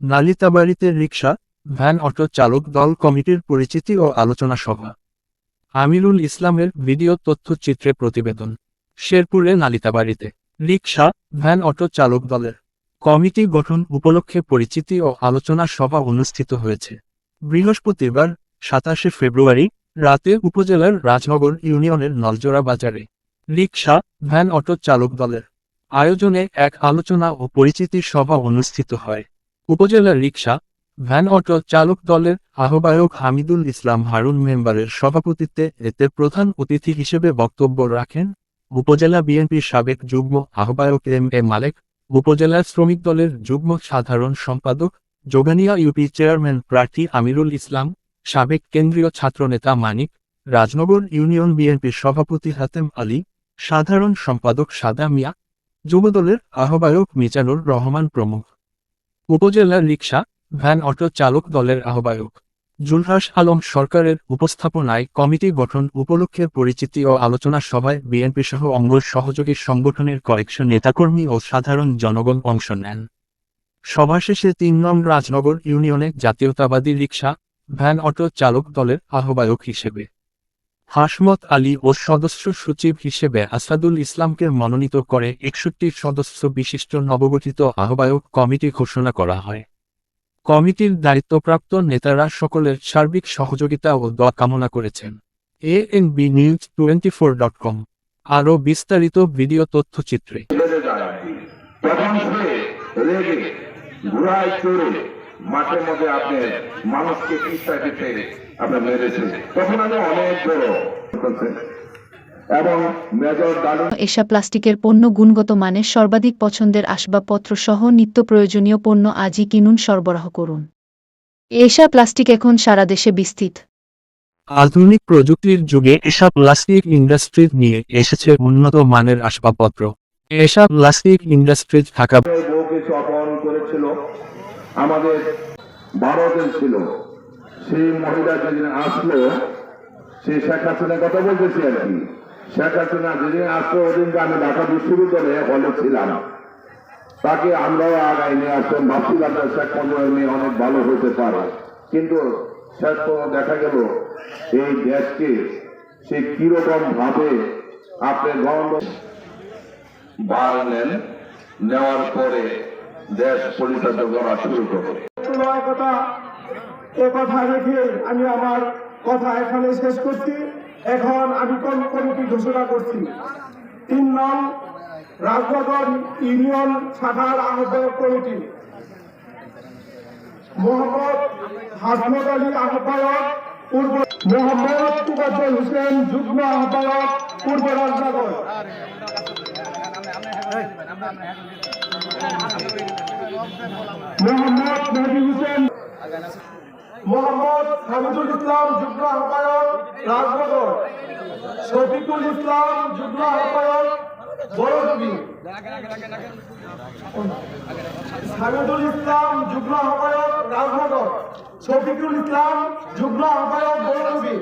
নালিতাবাড়িতে rickshaw, van auto চালক দল কমিটির পরিচিতি ও আলোচনা সভা। আমিরুল ইসলামের ভিডিও তথ্যচিত্রে প্রতিবেদন। শেরপুরে নালিতাবাড়িতে। রিকশা, ভ্যান অটো চালক দলের কমিটি গঠন উপলক্ষে পরিচিতি ও আলোচনা সভা অনুষ্ঠিত হয়েছে। বৃহস্পতিবার, সাতাশে ফেব্রুয়ারি, রাতে উপজেলার রাজনগর ইউনিয়নের নলজোড়া বাজারে রিকশা, ভ্যান অটো চালক দলের আয়োজনে এক আলোচনা ও পরিচিতি সভা অনুষ্ঠিত হয়। উপজেলা রিকশা, ভ্যান অটো চালক দলের আহ্বায়ক হামিদুল ইসলাম হারুন মেম্বারের সভাপতিত্বে এতে প্রধান অতিথি হিসেবে বক্তব্য রাখেন উপজেলা বিএনপির সাবেক যুগ্ম আহ্বায়ক এম এ মালেক, উপজেলা শ্রমিক দলের যুগ্ম সাধারণ সম্পাদক যোগানিয়া ইউপি চেয়ারম্যান প্রার্থী আমিরুল ইসলাম, সাবেক কেন্দ্রীয় ছাত্রনেতা মানিক, রাজনগর ইউনিয়ন বিএনপির সভাপতি হাতেম আলী, সাধারণ সম্পাদক সাদা মিয়া যুবদলের আহ্বায়ক মিজানুর রহমান প্রমুখ। উপজেলা রিকশা, ভ্যান অটো চালক দলের আহ্বায়ক। জুলহাস আলম সরকারের উপস্থাপনায় কমিটি গঠন, উপলক্ষে পরিচিতি ও আলোচনা সভায় বিএনপি সহ অঙ্গ সহযোগী সংগঠনের কয়েকশো নেতাকর্মী ও সাধারণ জনগণ অংশ নেন। সভা শেষে তিন নং রাজনগর ইউনিয়নে জাতীয়তাবাদী রিকশা, ভ্যান অটো চালক দলের আহ্বায়ক হিসেবে হাসমত আলী ও সদস্য সচিব হিসেবে আসাদুল ইসলামকে মনোনীত করে একষট্টি সদস্য বিশিষ্ট নবগঠিত আহ্বায়ক কমিটি ঘোষণা করা হয়। কমিটির দায়িত্বপ্রাপ্ত নেতারা সকলের সার্বিক সহযোগিতা ও দোয়া কামনা করেছেন। A N B news twenty four dot com আরও বিস্তারিত ভিডিও তথ্যচিত্রে। মাঠের মধ্যে আপনি মানুষকে পিস্তা দিতে আপনি মেরেছে। তখন আমি অনেক বড় এবং এশা প্লাস্টিকের পণ্য গুণগত মানের সর্বাধিক পছন্দের আসবাবপত্র সহ নিত্য প্রয়োজনীয় পণ্য আজই কিনুন সরবরাহ করুন। এশা প্লাস্টিক এখন সারা দেশে বিস্তৃত। আধুনিক প্রযুক্তির যুগে এসব প্লাস্টিক ইন্ডাস্ট্রি নিয়ে এসেছে উন্নত মানের আসবাবপত্র। এসব প্লাস্টিক ইন্ডাস্ট্রি করেছিল। আমাদের দিন ছিল। সেই মহিলা যেদিন আসলো সে শেখ হাসিনার কথা বলতেছি আর কি। শেখ হাসিনা যেদিন আসলো ওদিনকে আমি ঢাকা বিশ্ববিদ্যালয়ে হলে ছিলাম। তাকে আমরাও আগায় নিয়ে আসলাম ভাবছিলাম শেখ মুজিবের মেয়ে অনেক ভালো হতে পারে। কিন্তু শেষ পর্যন্ত দেখা গেল, এই দেশকে সে কীরকম ভাবে আপনি বার নেন নেওয়ার পরে দেশ পরিচালিত করা শুরু করে। কথা, এ কথা রেখে আমি আমার কথা এখানে শেষ করছি। এখন আমি কোন কমিটি ঘোষণা করছি? তিন নং রাজনগর ইউনিয়ন শাখার আহ্বায়ক কমিটি। মোহাম্মদ হাসমত আলী আহ্বায়ক, পূর্ব মোহাম্মদ তুবাজুল হোসেন যুগ্ম আহ্বায়ক, পূর্ব রাজনগর। মোহাম্মদ মেহদি হোসেন, মোহাম্মদ হামিদুল ইসলাম যুগ্ম আহ্বায়ক, রাজনগর। শফিকুল ইসলাম যুগ্ম আহ্বায়ক বড়জুগি হামিদুল ইসলাম যুগ্ম আহ্বায়ক, রাজনগর। শফিকুল ইসলাম যুগ্ম আহ্বায়ক বড়জুগি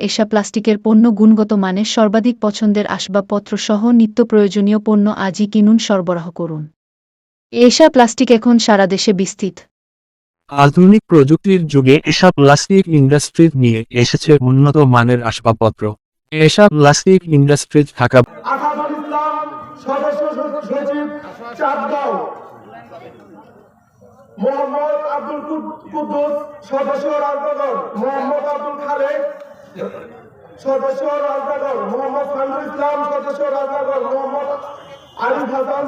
এশা প্লাস্টিকের পণ্য গুণগত মানের সর্বাধিক পছন্দের আসবাবপত্র সহ নিত্য প্রয়োজনীয় পণ্য আজই কিনুন সরবরাহ করুন। এসা প্লাস্টিক এখন সারা দেশে বিস্তৃত। আধুনিক প্রযুক্তির যুগে এসব প্লাস্টিক ইন্ডাস্ট্রি নিয়ে এসেছে উন্নত মানের আসবাবপত্র। এসব প্লাস্টিক ইন্ডাস্ট্রি ঢাকা আসাদুল ইসলাম সদস্য সচিব চাঁদগাঁও মোহাম্মদ আব্দুল কুদ্দুস সদস্য রাজনগর মোহাম্মদ আব্দুল খালেক। সদস্য রাজনগর মোহাম্মদ ফাইজুল ইসলাম সদস্য রাজনগর মোহাম্মদ আরিফ হাসান।